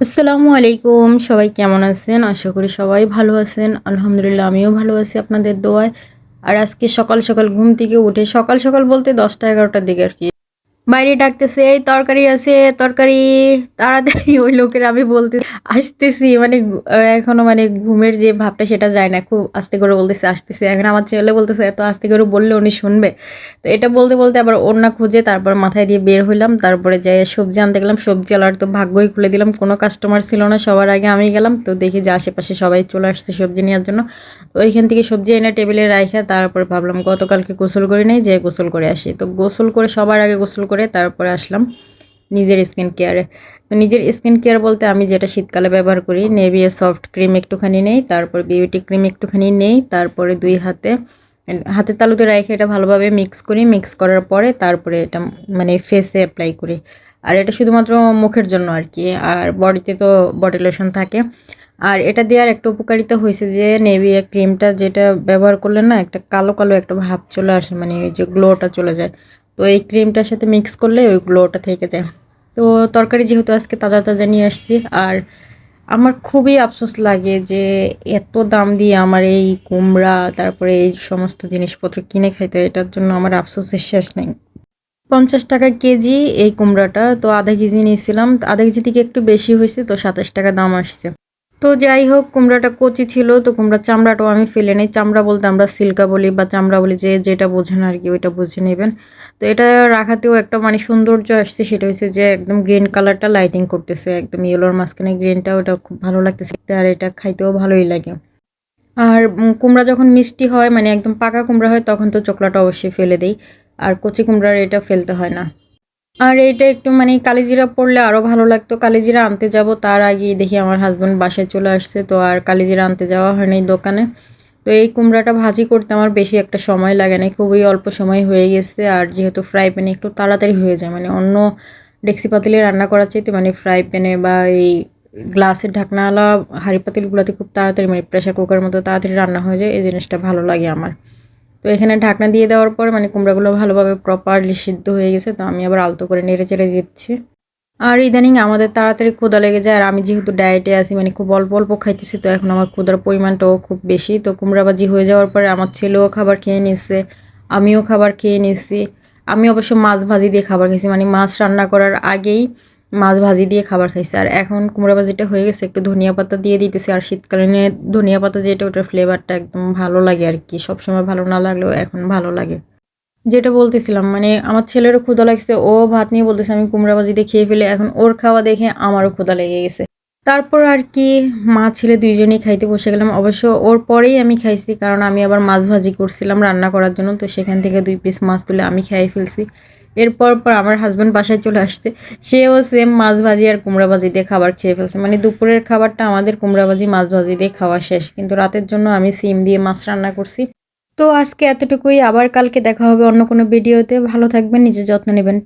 আসসালামু আলাইকুম, সবাই কেমন আছেন? আশা করি সবাই ভালো আছেন। আলহামদুলিল্লাহ, আমিও ভালো আছি আপনাদের দোয়ায়। আর আজকে সকাল সকাল ঘুম থেকে উঠে সকাল সকাল বলতে দশটা এগারোটার দিকে আর কি। বাইরে ডাকতেছে, এই তরকারি আছে, তরকারি তাড়াতাড়ি। ওই লোকের আমি বলতে আসতেছি। মানে এখনও মানে ঘুমের যে ভাবটা সেটা যায় না। খুব আস্তে করে বলতেছে, আসতেছে। এখন আমার ছেলে বলতেছে, এত আস্তে করে বললে উনি শুনবে। তো এটা বলতে বলতে আবার ওড়না খুঁজে তারপর মাথায় দিয়ে বের হইলাম। তারপরে যাই সবজি আনতে গেলাম। সবজি আলার তো ভাগ্যই খুলে দিলাম। কোনো কাস্টমার ছিল না। সবার আগে আমি গেলাম। তো দেখি যে আশেপাশে সবাই চলে আসছে সবজি নেওয়ার জন্য। তো ওইখান থেকে সবজি এনে টেবিলে রাখা তারপর ভাবলাম, গতকালকে গোসল করি নাই, যে গোসল করে আসি। তো গোসল করে, সবার আগে গোসল করে তারপরে আসলাম নিজের স্কিন কেয়ারে তো নিজের স্কিন কেয়ার বলতে আমি যেটা শীতকালে ব্যবহার করি নেভিয়া সফট ক্রিম একটুখানি নেই, তারপর বিউটি ক্রিম একটুখানি নেই, তারপরে দুই হাতে হাতে তালুতে রেখে এটা ভালোভাবে মিক্স করি মিক্স করার পরে তারপরে এটা মানে ফেসে অ্যাপ্লাই করি। আর এটা শুধুমাত্র মুখের জন্য আর কি, আর বডিতে তো বডি লোশন থাকে। আর এটা দেওয়ার একটা উপকারিতা হয়েছে যে নেভিয়া ক্রিমটা যেটা ব্যবহার করলে না একটা কালো কালো একটা ভাব চলে আসে মানে ওই যে গ্লোটা চলে যায়। তো এই ক্রিমটার সাথে মিক্স করলে ওই গ্লোটা থেকে যায়। তো তরকারি যেহেতু আজকে তাজা তাজা নিয়ে আসছি, আর আমার খুবই আফসোস লাগে যে এত দাম দিয়ে আমার এই কুমড়া, তারপরে এই সমস্ত জিনিসপত্র কিনে খাইতে, এটার জন্য আমার আফসোসের শেষ নেই। পঞ্চাশ টাকা কেজি এই কুমড়াটা, তো আধা কেজি নিয়েছিলাম, আধা কেজি থেকে একটু বেশি হয়েছে, তো সাতাশ টাকা দাম আসছে। তো যাই হোক, কুমড়াটা কচি ছিল, তো কুমড়ার চামড়াটাও আমি ফেলে নিই। চামড়া বলতে আমরা সিল্কা বলি বা চামড়া বলি, যে যেটা বোঝেন আর কি, ওইটা বুঝে নেবেন। তো এটা রাখাতেও একটা মানে সৌন্দর্য আসছে, সেটা হচ্ছে যে একদম গ্রিন কালারটা লাইটিং করতেছে, একদম ইয়েলোর মাঝখানে গ্রিনটা, ওটা খুব ভালো লাগতেছে আর এটা খাইতেও ভালোই লাগে। আর কুমড়া যখন মিষ্টি হয় মানে একদম পাকা কুমড়া হয়, তখন তো চোকলাটা অবশ্যই ফেলে দেই। আর কচি কুমড়ার এটা ফেলতে হয় না। আর এইটা একটু মানে কালিজিরা পড়লে আরও ভালো লাগতো। কালিজিরা আনতে যাব, তার আগেই দেখি আমার হাজব্যান্ড বাসায় চলে আসছে, তো আর কালিজিরা আনতে যাওয়া হয়নি দোকানে। তো এই কুমড়াটা ভাজি করতে আমার বেশি একটা সময় লাগে না, খুবই অল্প সময় হয়ে গেছে। আর যেহেতু ফ্রাই প্যানে একটু তাড়াতাড়ি হয়ে যায় মানে অন্য ডেক্সি পাতিলে রান্না করার চাইতে মানে ফ্রাই প্যানে বা এই গ্লাসের ঢাকনাওয়ালা হাঁড়ি পাতিলগুলোতে খুব তাড়াতাড়ি মানে প্রেশার কুকারের মতো তাড়াতাড়ি রান্না হয়ে যায়, এই জিনিসটা ভালো লাগে আমার। তো এখানে ঢাকনা দিয়ে দেওয়ার পর মানে কুমড়াগুলো ভালোভাবে প্রপারলি সিদ্ধ হয়ে গেছে, তো আমি আবার আলতো করে নেড়ে চেড়ে দিচ্ছি। আর ইদানিং আমাদের তাড়াতাড়ি ক্ষুদা লেগে যায় আর আমি যেহেতু ডায়েটে আছি মানে খুব অল্প অল্প খাইতেছি, তো এখন আমার ক্ষুদার পরিমাণটাও খুব বেশি। তো কুমড়াবাজি হয়ে যাওয়ার পরে আমার ছেলেও খাবার খেয়ে নিচ্ছে আমিও খাবার খেয়ে নিচ্ছি আমি অবশ্য মাছ ভাজি দিয়ে খাবার খেয়েছি মানে মাছ রান্না করার আগেই মাছ ভাজি দিয়ে খাবার খাইছে। আর এখন কুমড়া ভাজিটা হয়ে গেছে, একটু ধনিয়া পাতা দিয়ে দিতেছি। আর শীতকালীনে ধনিয়া পাতা যেটা, ওটার ফ্লেভারটা একদম ভালো লাগে আর কি। সবসময় ভালো না লাগলেও এখন ভালো লাগে। যেটা বলতেছিলাম মানে আমার ছেলেরও ক্ষুদা লাগছে, ও ভাত নিয়ে বলতেছে, আমি কুমড়া ভাজি দিয়ে খেয়ে ফেলে। এখন ওর খাওয়া দেখে আমারও ক্ষুধা লেগে গেছে। তারপর আর কি মা, ছেলে দুইজনেই খাইতে বসে গেলাম। অবশ্য ওর পরেই আমি খাইছি, কারণ আমি আবার মাছ ভাজি করছিলাম রান্না করার জন্য। তো সেখান থেকে দুই পিস মাছ তুলে আমি খাই ফেলছি। এরপর পর আমার হাজব্যান্ড বাসায় চলে আসছে। সেও সেম মাছ ভাজি আর কুমড়া ভাজি দিয়ে খাবার খেয়ে ফেলছে। মানে দুপুরের খাবারটা আমাদের কুমড়া ভাজি, মাছ ভাজি দিয়ে খাওয়া শেষ। কিন্তু রাতের জন্য আমি সিম দিয়ে মাছ রান্না করছি। তো আজকে এতটুকুই। আবার কালকে দেখা হবে অন্য কোনো ভিডিওতে ভালো থাকবেন, নিজের যত্ন নেবেন।